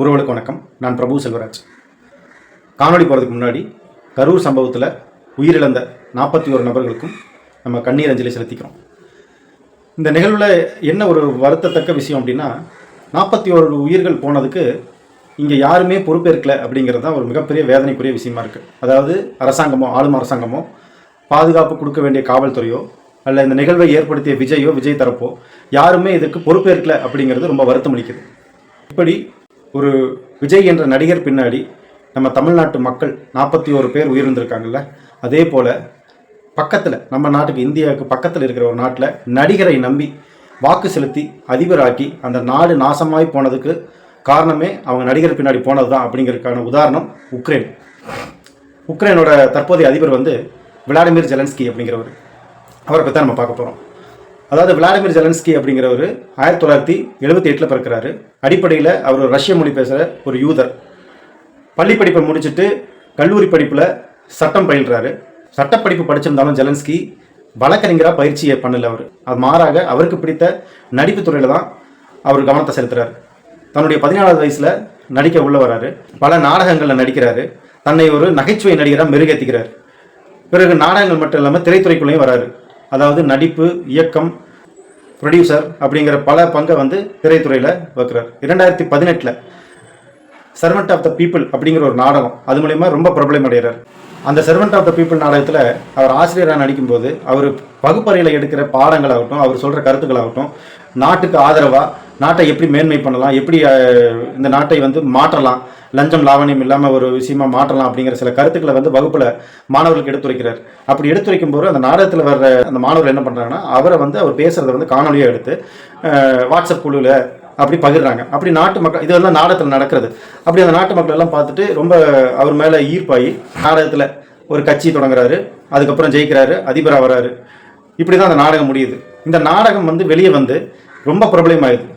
உறவுகளுக்கு வணக்கம். நான் பிரபு செல்வராஜ். காணொலி போகிறதுக்கு முன்னாடி கரூர் சம்பவத்தில் உயிரிழந்த நாற்பத்தி ஒரு நபர்களுக்கும் நம்ம கண்ணீர் அஞ்சலி செலுத்திக்கிறோம். இந்த நிகழ்வில் என்ன ஒரு வருத்தத்தக்க விஷயம் அப்படின்னா நாற்பத்தி ஒரு உயிர்கள் போனதுக்கு இங்கே யாருமே பொறுப்பேற்கல அப்படிங்கிறது தான் ஒரு மிகப்பெரிய வேதனைக்குரிய விஷயமா இருக்குது அதாவது அரசாங்கமோ ஆளும் அரசாங்கமோ பாதுகாப்பு கொடுக்க வேண்டிய காவல்துறையோ அல்ல இந்த நிகழ்வை ஏற்படுத்திய விஜயோ விஜய் தரப்போ யாருமே இதுக்கு பொறுப்பேற்கல அப்படிங்கிறது ரொம்ப வருத்தம் அளிக்குது இப்படி ஒரு விஜய் என்ற நடிகர் பின்னாடி நம்ம தமிழ்நாட்டு மக்கள் நாற்பத்தி ஒரு பேர் உயிர்ந்திருக்காங்கல்ல அதே போல் பக்கத்தில் நம்ம நாட்டுக்கு இந்தியாவுக்கு பக்கத்தில் இருக்கிற ஒரு நாட்டில் நடிகரை நம்பி வாக்கு செலுத்தி அதிபராக்கி அந்த நாடு நாசமாய் போனதுக்கு காரணமே அவங்க நடிகர் பின்னாடி போனது தான் அப்படிங்கிறதுக்கான உதாரணம் உக்ரைன். உக்ரைனோட தற்போதைய அதிபர் வந்து விளாடிமிர் ஜெலன்ஸ்கி அப்படிங்கிறவர். அவரை பற்றி நம்ம பார்க்க போகிறோம் அதாவது விளாடிமிர் ஜெலன்ஸ்கி அப்படிங்கிறவர் ஆயிரத்தி தொள்ளாயிரத்தி எழுபத்தி எட்டில் பிறக்கிறாரு. அடிப்படையில் அவர் ரஷ்ய மொழி பேசுகிற ஒரு யூதர். பள்ளி படிப்பை முடிச்சுட்டு கல்லூரி படிப்பில் சட்டம் பயில்றாரு. சட்டப்படிப்பு படிச்சிருந்தாலும் ஜெலன்ஸ்கி வழக்கறிஞராக பயிற்சியை பண்ணல அவர். அது மாறாக அவருக்கு பிடித்த நடிப்பு துறையில் தான் அவர் கவனத்தை செலுத்துறாரு. தன்னுடைய பதினாலாவது வயசில் நடிக்க உள்ள வராரு. பல நாடகங்களில் நடிக்கிறாரு. தன்னை ஒரு நகைச்சுவை நடிகராக மெருகேற்றிக்கிறார் பிறகு நாடகங்கள் மட்டும் இல்லாமல் திரைத்துறைக்குள்ளேயும் வராரு. அதாவது நடிப்பு இயக்கம் ப்ரொடியூசர் அப்படிங்கிற பல பங்கை வந்து திரைத்துறையில் வைக்கிறார். இரண்டாயிரத்தி பதினெட்டில் சர்வெண்ட் ஆஃப் த பீப்புள் அப்படிங்கிற ஒரு நாடகம் அது மூலயமா ரொம்ப பிரபலம் அடைகிறார். அந்த சர்வெண்ட் ஆஃப் த பீப்புள் நாடகத்தில் அவர் ஆசிரியராக நடிக்கும்போது அவர் வகுப்பறையில் எடுக்கிற பாடங்களாகட்டும் அவர் சொல்கிற கருத்துக்களாகட்டும் நாட்டுக்கு ஆதரவாக நாட்டை எப்படி மேன்மை பண்ணலாம் எப்படி இந்த நாட்டை வந்து மாற்றலாம் லஞ்சம் லாவணியம் இல்லாமல் ஒரு விஷயமா மாற்றலாம் அப்படிங்கிற சில கருத்துக்களை வந்து வகுப்பில் மாணவர்களுக்கு எடுத்துரைக்கிறார். அப்படி எடுத்துரைக்கும் போது அந்த நாடகத்தில் வர்ற அந்த மாணவர் என்ன பண்ணுறாங்கன்னா அவரை வந்து அவர் பேசுகிறத வந்து காணொலியாக எடுத்து வாட்ஸ்அப் குழுவில் அப்படி பகிர்றாங்க. அப்படி நாட்டு மக்கள் இது வந்து நாடகத்தில் நடக்கிறது. அப்படி அந்த நாட்டு மக்கள் எல்லாம் பார்த்துட்டு ரொம்ப அவர் மேலே ஈர்ப்பாகி நாடகத்தில் ஒரு கட்சி தொடங்குறாரு. அதுக்கப்புறம் ஜெயிக்கிறாரு அதிபராக வராரு. இப்படி தான் அந்த நாடகம் முடியுது. இந்த நாடகம் வந்து வெளியே வந்து ரொம்ப பிரபலமாயிடுது.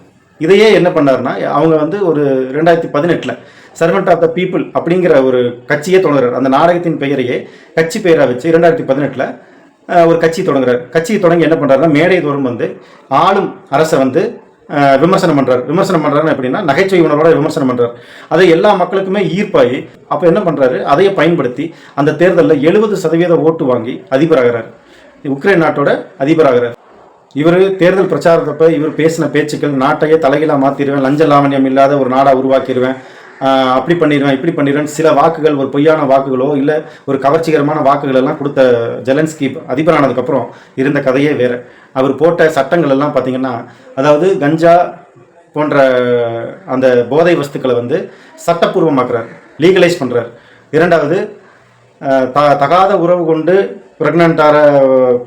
இதையே என்ன பண்ணாருன்னா அவங்க வந்து ஒரு ரெண்டாயிரத்தி பதினெட்டில் சர்வெண்ட் ஆஃப் த பீப்புள் அப்படிங்கிற ஒரு கட்சியே தொடங்குறார். அந்த நாடகத்தின் பெயரையே கட்சி பெயராக வச்சு இரண்டாயிரத்தி பதினெட்டில் ஒரு கட்சி தொடங்குறார். கட்சியை தொடங்கி என்ன பண்ணுறாருன்னா மேடை தோறும் வந்து ஆளும் அரசை வந்து விமர்சனம் பண்ணுறார் விமர்சனம் பண்ணுறாருன்னு எப்படின்னா நகைச்சுவை உணர்வோட விமர்சனம் பண்ணுறாரு அதை எல்லா மக்களுக்குமே ஈர்ப்பாகி அப்போ என்ன பண்ணுறாரு அதையே பயன்படுத்தி அந்த தேர்தலில் எழுபது சதவீத ஓட்டு வாங்கி அதிபராகிறார். உக்ரைன் நாட்டோட அதிபராகிறார். இவர் தேர்தல் பிரச்சாரத்தப்ப இவர் பேசின பேச்சுக்கள் நாட்டையே தலைகீழாக மாற்றிடுவேன் லஞ்ச லாவண்யம் இல்லாத ஒரு நாடாக உருவாக்கிடுவேன் அப்படி பண்ணிடுவேன் இப்படி பண்ணிடுவேன் சில வாக்குகள் ஒரு பொய்யான வாக்குகளோ இல்லை ஒரு கவர்ச்சிகரமான வாக்குகள் எல்லாம் கொடுத்த ஜெலன்ஸ்கி அதிபரானதுக்கப்புறம் இருந்த கதையே வேறு. அவர் போட்ட சட்டங்கள் எல்லாம் பார்த்தீங்கன்னா அதாவது கஞ்சா போன்ற அந்த போதை வஸ்துக்களை வந்து சட்டப்பூர்வமாக்குறார் லீகலைஸ் பண்ணுறார் இரண்டாவது த தகாத உறவு கொண்டு ப்ரெக்னென்ட்டான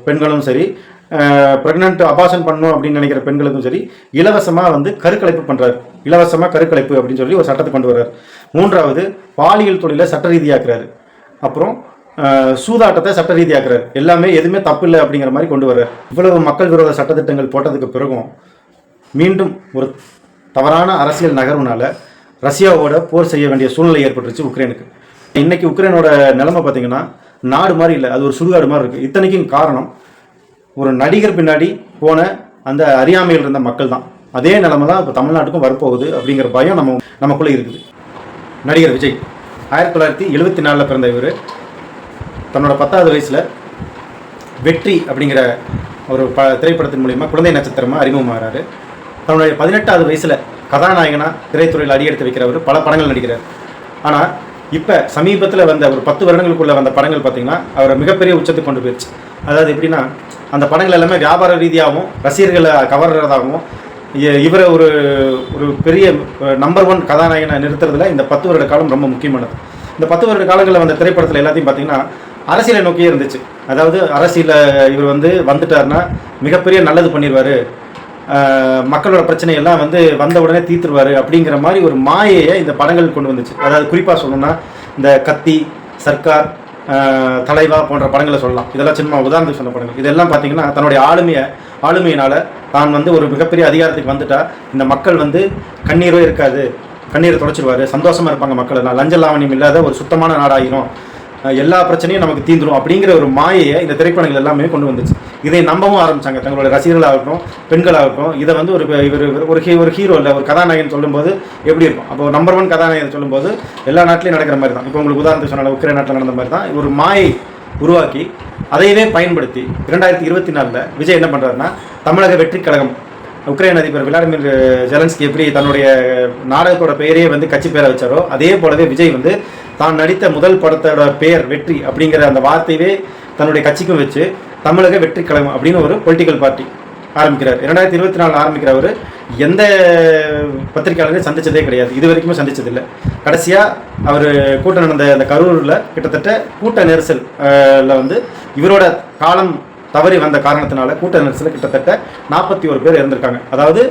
பெண்களும் சரி ப்ரெக்னென்ட் அபாஷன் பண்ணணும் அப்படின்னு நினைக்கிற பெண்களுக்கும் சரி இலவசமாக வந்து கருக்கலைப்பு பண்ணுறாரு இலவசமாக கருக்கலைப்பு அப்படின்னு சொல்லி ஒரு சட்டத்தை கொண்டு வர்றாரு. மூன்றாவது பாலியல் தொழிலை சட்ட ரீதியாக்குறாரு. அப்புறம் சூதாட்டத்தை சட்ட ரீதியாக்குறாரு. எல்லாமே எதுவுமே தப்பு இல்லை அப்படிங்கிற மாதிரி கொண்டு வர்றாரு. இவ்வளவு மக்கள் விரோத சட்டத்திட்டங்கள் போட்டதுக்கு பிறகும் மீண்டும் ஒரு தவறான அரசியல் நகர்வுனால ரஷ்யாவோட போர் செய்ய வேண்டிய சூழ்நிலை ஏற்பட்டுருச்சு உக்ரைனுக்கு. இன்னைக்கு உக்ரைனோட நிலைமை பார்த்தீங்கன்னா நாடு மாதிரி இல்லை. அது ஒரு சுடுகாடு மாதிரி இருக்குது இத்தனைக்கும் காரணம் ஒரு நடிகர் பின்னாடி போன அந்த அறியாமையில் இருந்த மக்கள் தான் அதே நிலமை தான் இப்போ தமிழ்நாட்டுக்கும் வரப்போகுது அப்படிங்கிற பயம் நம்ம நமக்குள்ளே இருக்குது. நடிகர் விஜய் ஆயிரத்தி தொள்ளாயிரத்தி எழுபத்தி நாலில் பிறந்த இவர். தன்னோட பத்தாவது வயசில் வெற்றி அப்படிங்கிற ஒரு ப திரைப்படத்தின் மூலிமா குழந்தை நட்சத்திரமாக அறிமுகமாகிறாரு தன்னுடைய பதினெட்டாவது வயசில் கதாநாயகனா திரைத்துறையில் அடியெடுத்து வைக்கிறவர் பல படங்கள் நடிக்கிறார். ஆனால் இப்போ சமீபத்தில் வந்த ஒரு பத்து வருடங்களுக்குள்ளே வந்த படங்கள் பார்த்திங்கன்னா அவரை மிகப்பெரிய உச்சத்தை கொண்டு போயிடுச்சு அதாவது எப்படின்னா அந்த படங்கள் எல்லாமே வியாபார ரீதியாகவும் ரசிகர்களை கவர்றதாகவும் இவரை ஒரு ஒரு பெரிய நம்பர் ஒன் கதாநாயகனை நிறுத்துறதுல இந்த பத்து வருட காலம் ரொம்ப முக்கியமானது. இந்த பத்து வருட காலங்களில் வந்த திரைப்படத்தில் எல்லாத்தையும் பார்த்தீங்கன்னா அரசியலை நோக்கியே இருந்துச்சு. அதாவது அரசியலில் இவர் வந்து வந்துட்டார்னா மிகப்பெரிய நல்லது பண்ணிடுவார் மக்களோட பிரச்சனையெல்லாம் வந்து வந்த உடனே தீர்த்துருவாரு அப்படிங்கிற மாதிரி ஒரு மாயையை இந்த படங்கள் கொண்டு வந்துச்சு. அதாவது குறிப்பாக சொல்லணும்னா இந்த கத்தி சர்க்கார் தலைவா போன்ற படங்களை சொல்லலாம். இதெல்லாம் சின்ன உதாரணத்துக்கு சொன்ன படங்கள். இதெல்லாம் பார்த்தீங்கன்னா தன்னுடைய ஆளுமையை ஆளுமையினால தான் வந்து ஒரு மிகப்பெரிய அதிகாரத்துக்கு வந்துட்டா இந்த மக்கள் வந்து கண்ணீரோ இருக்காது. கண்ணீரை தொடச்சிருவாரு. சந்தோஷமாக இருப்பாங்க மக்கள் எல்லாம். லஞ்ச லாவணியம் இல்லாத ஒரு சுத்தமான நாடாகிரும் எல்லா பிரச்சனையும் நமக்கு தீந்துடும் அப்படிங்கிற ஒரு மாயையை இந்த திரைப்படங்கள் எல்லாமே கொண்டு வந்துச்சு. இதை நம்பவும் ஆரம்பிச்சாங்க. தங்களோட ரசிகர்களாகட்டும் பெண்களாகட்டும். இதை வந்து ஒரு இவர் இவர் ஒரு ஹீ ஒரு ஹீரோ இல்லை ஒரு கதாநாயகன் சொல்லும்போது எப்படி இருக்கும்? அப்போ நம்பர் ஒன் கதாநாயகன் சொல்லும்போது எல்லா நாட்டிலையும் நடக்கிற மாதிரி தான். இப்போ உங்களுக்கு உதாரணத்துக்கு சொன்னால உக்ரைன் நாட்டில் நடந்த மாதிரி தான். ஒரு மாயை உருவாக்கி அதையவே பயன்படுத்தி இரண்டாயிரத்தி இருபத்தி நாலில் விஜய் என்ன பண்ணுறாருன்னா தமிழக வெற்றி கழகம் உக்ரைன் அதிபர் விளாடிமிர் ஜெலன்ஸ்கி எப்படி தன்னுடைய நாடகத்தோட பெயரையே வந்து கட்சி பேரை வச்சாரோ அதே போலவே விஜய் வந்து தான் நடித்த முதல் படத்தோட பெயர் வெற்றி அப்படிங்கிற அந்த வார்த்தையவே தன்னுடைய கட்சிக்கும் வச்சு தமிழக வெற்றி கழகம் அப்படின்னு ஒரு பொலிட்டிக்கல் பார்ட்டி ஆரம்பிக்கிறார். இரண்டாயிரத்தி இருபத்தி நாலு ஆரம்பிக்கிறவர் எந்த பத்திரிகையாளரையும் சந்தித்ததே கிடையாது. இது வரைக்குமே சந்திச்சதில்லை. கடைசியாக அவர் கூட்டம் நடந்த அந்த கரூரில் கிட்டத்தட்ட கூட்ட நெரிசல் வந்து இவரோட காலம் தவறி வந்த காரணத்தினால கூட்ட நெரிசலில் கிட்டத்தட்ட நாற்பத்தி ஒரு பேர் இருந்திருக்காங்க அதாவது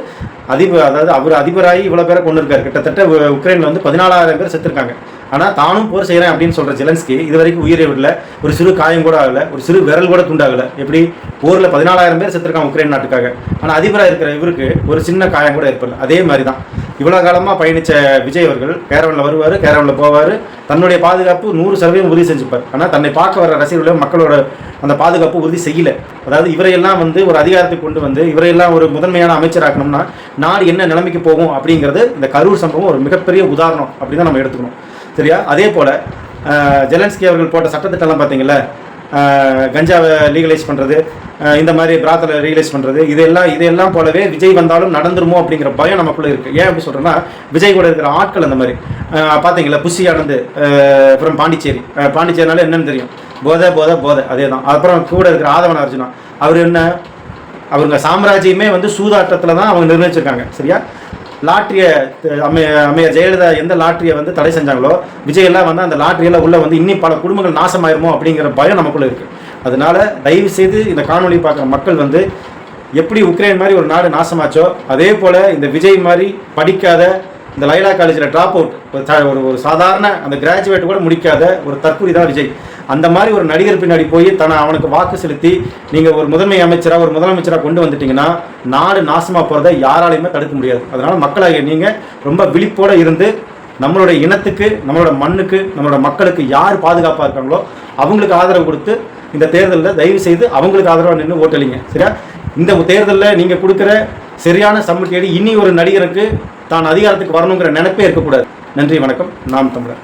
அதிபர் அதாவது அவர் அதிபராகி இவ்வளோ பேரை கொண்டு இருக்காரு கிட்டத்தட்ட உ- வந்து பதினாலாயிரம் பேர் செத்துருக்காங்க. ஆனால் தானும் போர் செய்கிறேன் அப்படின்னு சொல்கிற ஜெலன்ஸ்கி இது வரைக்கும் உயிரை விடல. ஒரு சிறு காயம் கூட ஆகலை. ஒரு சிறு விரல் கூட துண்டாகலை. எப்படி? போரில் பதினாலாயிரம் பேர் செத்துருக்காங்க உக்ரைன் நாட்டுக்காக. ஆனால் அதிபராக இருக்கிற இவருக்கு ஒரு சின்ன காயம் கூட ஏற்படல. அதே மாதிரி தான் இவ்வளோ காலமாக பயணித்த விஜய் அவர்கள் கேரவனில் வருவார் கேரவனில் போவார். தன்னுடைய பாதுகாப்பு நூறு சதவீதம் உறுதி செஞ்சுப்பார். ஆனால் தன்னை பார்க்க வர ரசிகர்களையும் மக்களோட அந்த பாதுகாப்பு உறுதி செய்யலை. அதாவது இவரையெல்லாம் வந்து ஒரு அதிகாரத்துக்கு கொண்டு வந்து இவரையெல்லாம் ஒரு முதன்மையான அமைச்சராக்கணும்னா நாடு என்ன நிலைமைக்கு போகும் அப்படிங்கிறது இந்த கரூர் சம்பவம் ஒரு மிகப்பெரிய உதாரணம் அப்படி தான் நம்ம எடுத்துக்கணும். சரியா? அதே போல் ஜெலன்ஸ்கி அவர்கள் போட்ட சட்டத்திட்டம்லாம் பார்த்தீங்களா கஞ்சாவை லீகலைஸ் பண்ணுறது இந்த மாதிரி பிராத்தில் ரீலைஸ் பண்ணுறது இதெல்லாம் இதெல்லாம் போலவே விஜய் வந்தாலும் நடந்துருமோ அப்படிங்கிற பயம் நமக்குள்ளே இருக்குது ஏன் அப்படி சொல்கிறேன்னா விஜய் கூட இருக்கிற ஆட்கள் அந்த மாதிரி. பார்த்தீங்களா புஷி ஆனந்து அப்புறம் பாண்டிச்சேரி. அஹ், பாண்டிச்சேரினால தெரியும்? போதை போதை போதை. அதே தான் அப்புறம் கூட இருக்கிற ஆதவன் அர்ஜுனா. அவர் என்ன? அவங்க சாம்ராஜ்யமே வந்து சூதாட்டத்தில் தான் அவங்க நிர்ணயிச்சிருக்காங்க. சரியா? லாட்ரியை அம்மைய அம்மையார் ஜெயலலிதா எந்த லாட்ரியை வந்து தடை செஞ்சாங்களோ விஜய் எல்லாம் வந்து அந்த லாட்ரியெல்லாம் உள்ள வந்து இன்னும் பல குடும்பங்கள் நாசமாயிருமோ அப்படிங்கிற பயம் நமக்குள்ள இருக்குது அதனால தயவு செய்து இந்த காணொலி பார்க்குற மக்கள் வந்து எப்படி உக்ரைன் மாதிரி ஒரு நாடு நாசமாச்சோ அதே போல் இந்த விஜய் மாதிரி படிக்காத இந்த லைலா காலேஜில் ட்ராப் அவுட் ஒரு ஒரு சாதாரண அந்த கிராஜுவேட் கூட முடிக்காத ஒரு தற்கொலை தான் விஜய். அந்த மாதிரி ஒரு நடிகர் பின்னாடி போய் தன்னை அவனுக்கு வாக்கு செலுத்தி நீங்கள் ஒரு முதன்மை அமைச்சராக ஒரு முதலமைச்சராக கொண்டு வந்துட்டீங்கன்னா நாடு நாசமாக போகிறத யாராலையுமே தடுக்க முடியாது. அதனால் மக்களாகிய நீங்கள் ரொம்ப விழிப்போடு இருந்து நம்மளோட இனத்துக்கு நம்மளோட மண்ணுக்கு நம்மளோட மக்களுக்கு யார் பாதுகாப்பாக இருக்காங்களோ அவங்களுக்கு ஆதரவு கொடுத்து இந்த தேர்தலில் தயவு செய்து அவங்களுக்கு ஆதரவாக நின்று ஓட்டலிங்க சரியா? இந்த தேர்தலில் நீங்கள் கொடுக்குற சரியான சம்மட்டியடி இனி ஒரு நடிகருக்கு தான் அதிகாரத்துக்கு வரணுங்கிற நினைப்பே இருக்கக்கூடாது. நன்றி வணக்கம். நாம் தமிழர்.